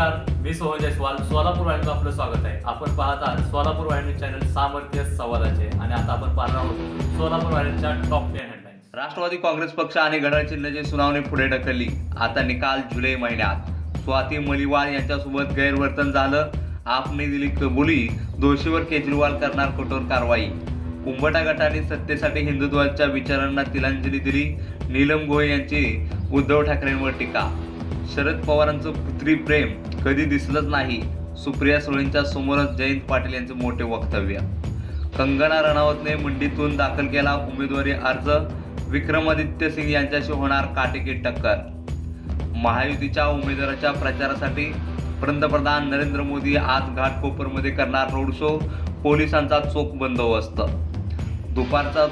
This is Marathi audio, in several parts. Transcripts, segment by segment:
मी सोहन जयस्वाल सोलापूर वाहिनीचं आपलं स्वागत आहे. आपण पाहत आहात सोलापूर वाहिनी चॅनल सामर्थ्य संवादाचे आणि आता आपण पाहणार आहोत सोलापूर वाहिनीच्या top ten headlines Rashtrawadi Congress पक्ष आणि घड्याळ जिल्ह्याची सुनावणी पुढे ढकलली. आता निकाल जुलै महिन्यात. स्वाती मलिवाल यांच्यासोबत गैरवर्तन झालं. आपने दिली कबुली. दोषीवर केजरीवाल करणार कठोर कारवाई. उंबटा गटाने सत्तेसाठी हिंदुत्वाच्या विचारांना तिलांजली दिली. नीलम गोहे यांची उद्धव ठाकरेंवर टीका. शरद पवारांचं पुत्री प्रेम. कधी दिसलंच नाही सुप्रिया सुळेंच्या समोरच जयंत पाटील यांचे मोठे वक्तव्य. कंगना रणावतने मंडीतून दाखल केला उमेदवारी अर्ज. विक्रमादित्य सिंग यांच्याशी होणार काटेकी टक्कर. महायुतीच्या उमेदवाराच्या प्रचारासाठी पंतप्रधान नरेंद्र मोदी आज घाटकोपरमध्ये करणार रोड शो. पोलिसांचा चोख बंदोबस्त. दुपारचा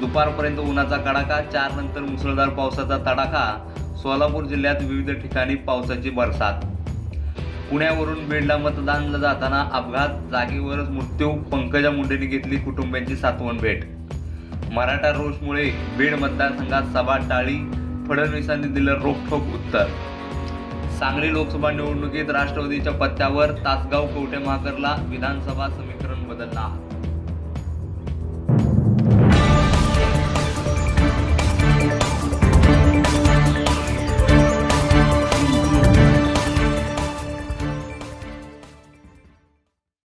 दुपारपर्यंत उन्हाचा कडाका चार नंतर मुसळधार पावसाचा तडाखा. सोलापूर जिल्ह्यात विविध ठिकाणी पावसाची बरसात. पुण्यावरून बीडला मतदानला जाताना अपघात जागेवरच मृत्यू पंकजा मुंडेंनी घेतली कुटुंबियांची सातवण भेट. मराठा रोषमुळे बीड मतदारसंघात सभा टाळी फडणवीसांनी दिलं रोखठोक उत्तर. सांगली लोकसभा निवडणुकीत राष्ट्रवादीच्या पत्त्यावर तासगाव कवटे महाकरला विधानसभा समीकरण बदलला